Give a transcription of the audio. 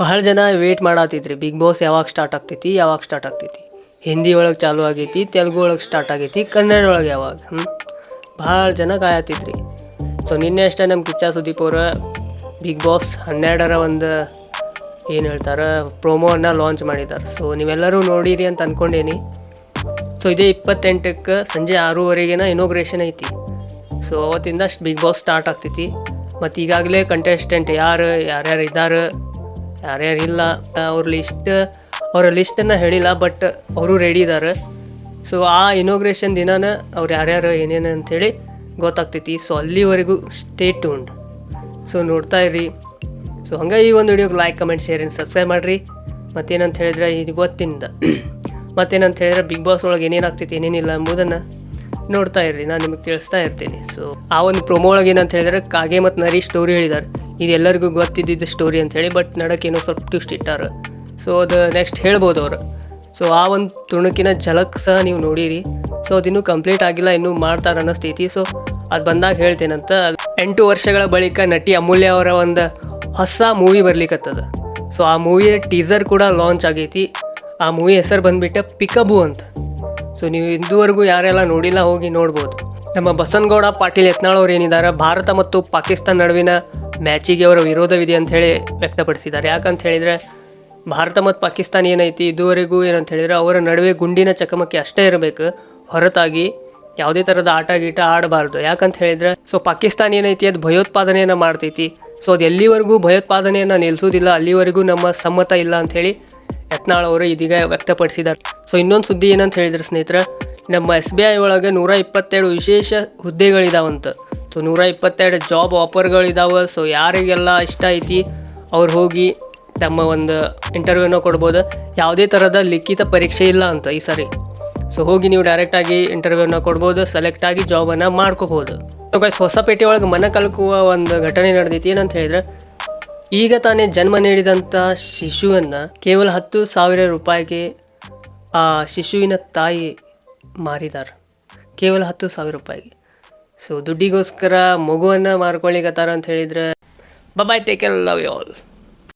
ಬಹಳ ಜನ ವೇಟ್ ಮಾಡತ್ತಿದ್ರಿ ಬಿಗ್ ಬಾಸ್ ಯಾವಾಗ ಸ್ಟಾರ್ಟ್ ಆಗ್ತೈತಿ, ಯಾವಾಗ ಸ್ಟಾರ್ಟ್ ಆಗ್ತೈತಿ? ಹಿಂದಿ ಒಳಗೆ ಚಾಲು ಆಗೈತಿ, ತೆಲುಗು ಒಳಗೆ ಸ್ಟಾರ್ಟ್ ಆಗೈತಿ, ಕನ್ನಡ ಒಳಗೆ ಯಾವಾಗ? ಹ್ಞೂ ಭಾಳ ಜನ ಕಾಯತ್ತಿದ್ರಿ ಸೊ ನಿನ್ನೆ ಅಷ್ಟೇ ನಮ್ಮ ಕಿಚ್ಚ ಸುದೀಪ್ ಅವರು ಬಿಗ್ ಬಾಸ್ ಹನ್ನೆರಡರ ಒಂದು, ಏನು ಹೇಳ್ತಾರೆ ಪ್ರೋಮೋವನ್ನು ಲಾಂಚ್ ಮಾಡಿದ್ದಾರೆ ಸೊ ನೀವೆಲ್ಲರೂ ನೋಡಿರಿ ಅಂತ ಅಂದ್ಕೊಂಡೇನಿ ಸೊ ಇದೇ ಇಪ್ಪತ್ತೆಂಟಕ್ಕೆ ಸಂಜೆ ಆರೂವರೆಗಿನ ಇನೋಗ್ರೇಷನ್ ಐತಿ. ಸೊ ಅವತ್ತಿಂದ ಬಿಗ್ ಬಾಸ್ ಸ್ಟಾರ್ಟ್ ಆಗ್ತೈತಿ. ಮತ್ತು ಈಗಾಗಲೇ ಕಂಟೆಸ್ಟೆಂಟ್ ಯಾರು, ಯಾರ್ಯಾರು ಇದ್ದಾರೆ ಯಾರ್ಯಾರು ಇಲ್ಲ ಅವ್ರ ಲಿಸ್ಟ್ ಅವರ ಲಿಸ್ಟನ್ನು ಹೇಳಿಲ್ಲ ಬಟ್ ಅವರು ರೆಡಿ ಇದ್ದಾರೆ ಸೊ ಆ ಇನೋಗ್ರೇಷನ್ ದಿನಾನ ಅವ್ರು ಯಾರ್ಯಾರು ಏನೇನು ಅಂಥೇಳಿ ಗೊತ್ತಾಗ್ತೈತಿ. ಸೊ ಅಲ್ಲಿವರೆಗೂ ಸ್ಟೇ ಟೂಂಡ್ ಸೊ ನೋಡ್ತಾ ಇರ್ರಿ. ಸೊ ಹಂಗೆ ಈ ಒಂದು ವಿಡಿಯೋಗೆ ಲೈಕ್ ಕಮೆಂಟ್ ಶೇರ್ ಏನು ಸಬ್ಸ್ಕ್ರೈಬ್ ಮಾಡಿರಿ. ಮತ್ತೇನಂತ ಹೇಳಿದ್ರೆ ಇವತ್ತಿಂದ. ಮತ್ತೇನಂತ ಹೇಳಿದ್ರೆ ಬಿಗ್ ಬಾಸ್ ಒಳಗೆ ಏನೇನು ಆಗ್ತೈತಿ, ಏನೇನಿಲ್ಲ ಎಂಬುದನ್ನು ನೋಡ್ತಾ ಇರ್ರಿ. ನಾನು ನಿಮಗೆ ತಿಳಿಸ್ತಾ ಇರ್ತೀನಿ. ಸೊ ಆ ಒಂದು ಪ್ರೊಮೋ ಒಳಗೆ ಏನಂತ ಹೇಳಿದ್ರೆ ಕಾಗೆ ಮತ್ತು ನರಿ ಸ್ಟೋರಿ ಹೇಳಿದ್ದಾರೆ ಇದು ಎಲ್ಲರಿಗೂ ಗೊತ್ತಿದ್ದಿದ್ದು ಸ್ಟೋರಿ ಅಂತ ಹೇಳಿ ಬಟ್ ನಡಕ್ಕೇನೋ ಸ್ವಲ್ಪ ಟ್ವಿಸ್ಟ್ ಇಟ್ಟಾರೆ. ಸೊ ಅದು ನೆಕ್ಸ್ಟ್ ಹೇಳ್ಬೋದು ಅವರು. ಸೊ ಆ ಒಂದು ತುಣುಕಿನ ಝಲಕ್ ಸಹ ನೀವು ನೋಡಿರಿ. ಸೊ ಅದಿನ್ನೂ ಕಂಪ್ಲೀಟ್ ಆಗಿಲ್ಲ, ಇನ್ನೂ ಮಾಡ್ತಾರೆ ಅನ್ನಿಸ್ತೈತಿ ಸೊ ಅದು ಬಂದಾಗ ಹೇಳ್ತೇನಂತ, ಎಂಟು ವರ್ಷಗಳ ಬಳಿಕ ನಟಿ ಅಮೂಲ್ಯ ಅವರ ಒಂದು ಹೊಸ ಮೂವಿ ಬರ್ಲಿಕ್ಕತ್ತದ ಸೊ ಆ ಮೂವಿಯ ಟೀಸರ್ ಕೂಡ ಲಾಂಚ್ ಆಗೈತಿ. ಆ ಮೂವಿ ಹೆಸರು ಬಂದ್ಬಿಟ್ಟು ಪಿಕಬು ಅಂತ. ಸೊ ನೀವು ಇಂದುವರೆಗೂ ಯಾರೆಲ್ಲ ನೋಡಿಲ್ಲ, ಹೋಗಿ ನೋಡ್ಬೋದು. ನಮ್ಮ ಬಸನಗೌಡ ಪಾಟೀಲ್ ಯತ್ನಾಳ್ ಅವ್ರು ಏನಿದ್ದಾರೆ ಭಾರತ ಮತ್ತು ಪಾಕಿಸ್ತಾನ ನಡುವಿನ ಮ್ಯಾಚಿಗೆ ಅವರ ವಿರೋಧವಿದೆ ಅಂತ ಹೇಳಿ ವ್ಯಕ್ತಪಡಿಸಿದ್ದಾರೆ. ಯಾಕಂತ ಹೇಳಿದರೆ ಭಾರತ ಮತ್ತು ಪಾಕಿಸ್ತಾನ ಏನೈತಿ, ಇದುವರೆಗೂ ಏನಂತ ಹೇಳಿದ್ರೆ ಅವರ ನಡುವೆ ಗುಂಡಿನ ಚಕಮಕಿ ಅಷ್ಟೇ ಇರಬೇಕು. ಹೊರತಾಗಿ ಯಾವುದೇ ಥರದ ಆಟ ಗೀಟ ಆಡಬಾರ್ದು. ಯಾಕಂತ ಹೇಳಿದ್ರೆ, ಸೊ ಪಾಕಿಸ್ತಾನ ಏನೈತಿ, ಅದು ಭಯೋತ್ಪಾದನೆಯನ್ನು ಮಾಡ್ತೈತಿ. ಸೊ ಅದು ಎಲ್ಲಿವರೆಗೂ ಭಯೋತ್ಪಾದನೆಯನ್ನು ನಿಲ್ಲಿಸೋದಿಲ್ಲ ಅಲ್ಲಿವರೆಗೂ ನಮ್ಮ ಸಮ್ಮತ ಇಲ್ಲ ಅಂಥೇಳಿ ಯತ್ನಾಳ್ ಅವರು ಇದೀಗ ವ್ಯಕ್ತಪಡಿಸಿದ್ದಾರೆ. ಸೊ ಇನ್ನೊಂದು ಸುದ್ದಿ ಏನಂತ ಹೇಳಿದ್ರೆ ಸ್ನೇಹಿತರೆ, ನಮ್ಮ ಎಸ್ ಬಿ ಐ ಒಳಗೆ ನೂರ ಇಪ್ಪತ್ತೆರಡು ವಿಶೇಷ ಹುದ್ದೆಗಳಿದಾವಂತ. ಸೊ ನೂರ ಇಪ್ಪತ್ತೆರಡು ಜಾಬ್ ಆಫರ್ಗಳಿದ್ದಾವೆ ಸೊ ಯಾರಿಗೆಲ್ಲ ಇಷ್ಟ ಐತಿ, ಅವ್ರು ಹೋಗಿ ತಮ್ಮ ಒಂದು ಇಂಟರ್ವ್ಯೂನ ಕೊಡ್ಬೋದು. ಯಾವುದೇ ಥರದ ಲಿಖಿತ ಪರೀಕ್ಷೆ ಇಲ್ಲ ಅಂತ ಈ ಸರಿ. ಸೊ ಹೋಗಿ ನೀವು ಡೈರೆಕ್ಟಾಗಿ ಇಂಟರ್ವ್ಯೂನ ಕೊಡ್ಬೋದು ಸೆಲೆಕ್ಟ್ ಆಗಿ ಜಾಬನ್ನು ಮಾಡ್ಕೋಬೋದು. ಸೊ ಗೈಸ್ ಹೊಸಪೇಟೆ ಒಳಗೆ ಮನ ಕಲ್ಕುವ ಒಂದು ಘಟನೆ ನಡೆದೈತಿ, ಏನಂತ ಹೇಳಿದ್ರೆ, ಈಗ ತಾನೇ ಜನ್ಮ ನೀಡಿದಂಥ ಶಿಶುವನ್ನು ಕೇವಲ ಹತ್ತು ಸಾವಿರ ರೂಪಾಯಿಗೆ ಆ ಶಿಶುವಿನ ತಾಯಿ ಮಾರಿದ್ದಾರೆ ಕೇವಲ ಹತ್ತು ಸಾವಿರ ರೂಪಾಯಿಗೆ. ಸೊ ದುಡ್ಡಿಗೋಸ್ಕರ ಮಗುವನ್ನು ಮಾರ್ಕೊಳ್ಳಿಕತ್ತಾರ ಅಂತ ಹೇಳಿದ್ರೆ bye bye take care love you all